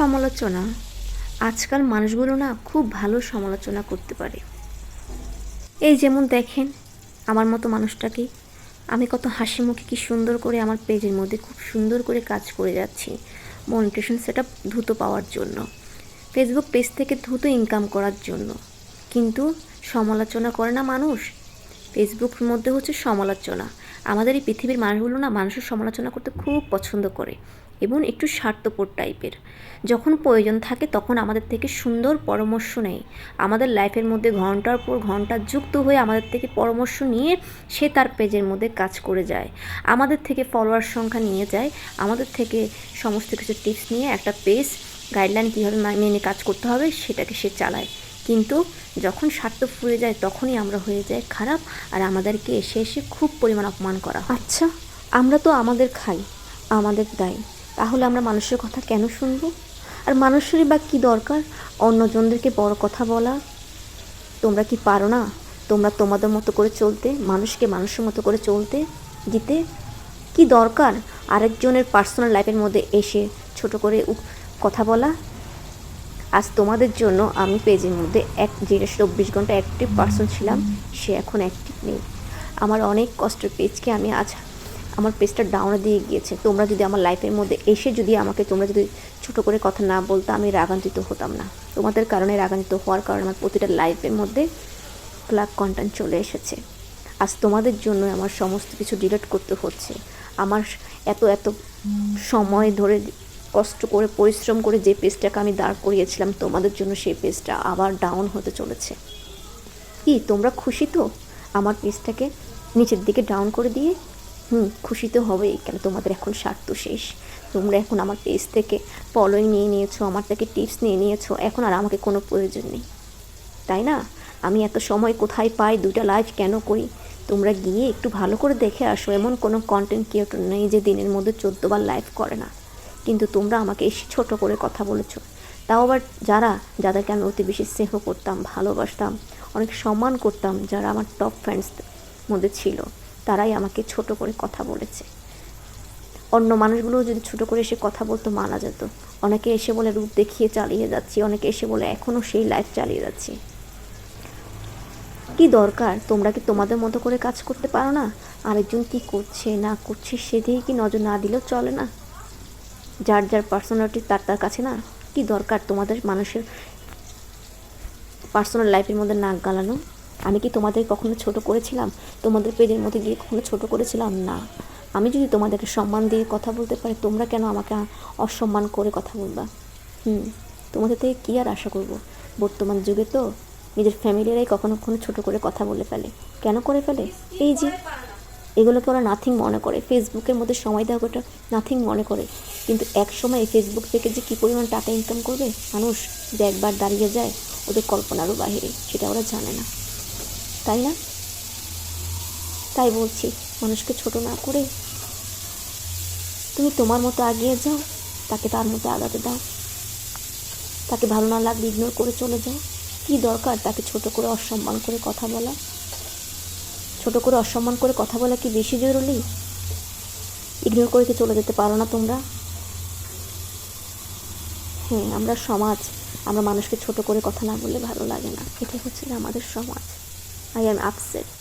সমালোচনা। আজকাল মানুষগুলো না খুব ভালো সমালোচনা করতে পারে। এই যেমন দেখেন, আমার মতো মানুষটাকে। আমি কত হাসি মুখে কি সুন্দর করে আমার পেজের মধ্যে খুব সুন্দর করে কাজ করে যাচ্ছি মনিটেশন সেটা দ্রুত পাওয়ার জন্য। ফেসবুক পেজ থেকে দ্রুত ইনকাম করার জন্য। কিন্তু সমালোচনা করে না মানুষ? ফেসবুকের মধ্যে হচ্ছে সমালোচনা। আমাদের এই পৃথিবীর মানুষগুলো না মানুষের সমালোচনা করতে খুব পছন্দ করে। এবং একটু স্বার্থপর টাইপের। যখন প্রয়োজন থাকে তখন আমাদের থেকে সুন্দর পরামর্শ নেয়। আমাদের লাইফের মধ্যে ঘণ্টার পর ঘণ্টা যুক্ত হয়ে আমাদের থেকে পরামর্শ নিয়ে সে তার পেজের মধ্যে কাজ করে যায়। আমাদের থেকে ফলোয়ার সংখ্যা নিয়ে যায়। আমাদের থেকে সমস্ত কিছু টিপস নিয়ে একটা পেজ গাইডলাইন কীভাবে মেনে কাজ করতে হবে সেটাকে সে চালায়। কিন্তু যখন স্বার্থ ফুরে যায় তখনই আমরা হয়ে যাই খারাপ আর আমাদেরকে এসে এসে খুব পরিমাণ অপমান করা আচ্ছা আমরা তো আমাদের খাই, আমাদের দায়। তাহলে আমরা মানুষের কথা কেন শুনব? আর মানুষেরই বা কী দরকার? অন্যজনদেরকে বড় কথা বলা। তোমরা কি পারো না? তোমরা তোমাদের মতো করে চলতে, মানুষকে মানুষের মতো করে চলতে দিতে কি দরকার? আরেকজনের পার্সোনাল লাইফের মধ্যে এসে ছোট করে কথা বলা? আজ তোমাদের জন্য আমি পেজের মধ্যে এক, যেটা চব্বিশ ঘণ্টা অ্যাক্টিভ পার্সন ছিলাম, সে এখন অ্যাক্টিভ নেই। আমার অনেক কষ্টের পেজকে আমি আজ আমার পেজটা ডাউনে দিয়ে গিয়েছে। তোমরা যদি আমার লাইফের মধ্যে এসে যদি আমাকে তোমরা যদি ছোট করে কথা না বলতো, আমি রাগান্বিত হতাম না। তোমাদের কারণে রাগান্বিত হওয়ার কারণে আমার প্রতিটা লাইফের মধ্যে ফ্ল্যাগ কন্টেন্ট চলে এসেছে। আজ তোমাদের জন্য আমার সমস্ত কিছু ডিলিট করতে হচ্ছে। আমার এত এত সময় ধরে কষ্ট করে, পরিশ্রম করে যে পেজটাকে আমি দাঁড় করিয়েছিলাম, তোমাদের জন্য সেই পেজটা আবার ডাউন হতে চলেছে। কি, তোমরা খুশি তো? আমার পেজটাকে নিচের দিকে ডাউন করে দিয়ে হুম, খুশি তো হবেই, কেন তোমাদের এখন স্বার্থ শেষ? তোমরা এখন আমার পেজ থেকে ফলোয়িং নিয়ে নিয়েছো, আমার থেকে টিপস নিয়ে নিয়েছো, এখন আর আমাকে কোনো প্রয়োজন নেই। তাই না? আমি এত সময় কোথায় পাই, দুইটা লাইভ কেন করি? তোমরা গিয়ে একটু ভালো করে দেখে আসো, এমন কোনো কন্টেন্ট ক্রিয়েটর নেই যে দিনের মধ্যে চোদ্দোবার লাইভ করে না। কিন্তু তোমরা আমাকে এসে ছোট করে কথা বলেছ। তাও আবার যারা, যাদেরকে আমি অতি বেশি স্নেহ করতাম, ভালোবাসতাম, অনেক সম্মান করতাম, যারা আমার টপ ফ্রেন্ডস মধ্যে ছিল। তারাই আমাকে ছোট করে কথা বলেছে। অন্য মানুষগুলো যদি ছোট করে এসে কথা বলতো মানা যেত। অনেকে এসে বলে রূপ দেখিয়ে চালিয়ে যাচ্ছি, অনেকে এসে বলে এখনও সেই লাইফ চালিয়ে যাচ্ছি। কি দরকার? তোমরা কি তোমাদের মতো করে কাজ করতে পারো না? আরেকজন কি করছে, না করছে সেদিকে কি নজর না দিলেও চলে না? যার যার পার্সোনালিটি তার তার কাছে না। কি দরকার তোমাদের মানুষের পার্সোনাল লাইফের মধ্যে নাক গালানো? আমি কি তোমাদের কখনো ছোট করেছিলাম? তোমাদের পেজের মধ্যে গিয়ে কখনো ছোট করেছিলাম? না। আমি যদি তোমাদেরকে সম্মান দিয়ে কথা বলতে পারি, তোমরা কেন আমাকে অসম্মান করে কথা বলবা? হুম, তোমাদের থেকে কী আর আশা করব? বর্তমান যুগে তো নিজের ফ্যামিলিরাই কখনো কখনো ছোট করে কথা বলে ফেলে। কেন করে ফেলে? এই যে, এগুলোকে ওরা নাথিং মনে করে। ফেসবুকের মধ্যে সময় দেওয়া ওটা নাথিং মনে করে। কিন্তু এক সময় ফেসবুক থেকে যে কী পরিমাণ টাকা ইনকাম করবে? মানুষ যে একবার দাঁড়িয়ে যায়, ওদের কল্পনারও বাহিরে, সেটা ওরা জানে না। তাই না? তাই বলছি, মানুষকে ছোট না করে তুমি তোমার মতো আগিয়ে যাও, তাকে তার মতো আগাতে দাও। তাকে ভালো না লাগলে ইগনোর করে চলে যাও। কি দরকার তাকে ছোট করে অসম্মান করে কথা বলা? ছোট করে অসম্মান করে কথা বলা কি বেশি জরুরি? ইগনোর করে কি চলে যেতে পারো না তোমরা? হ্যাঁ আমরা সমাজ, আমরা মানুষকে ছোট করে কথা না বললে ভালো লাগে না। এটাই হচ্ছে আমাদের সমাজ। I am upset.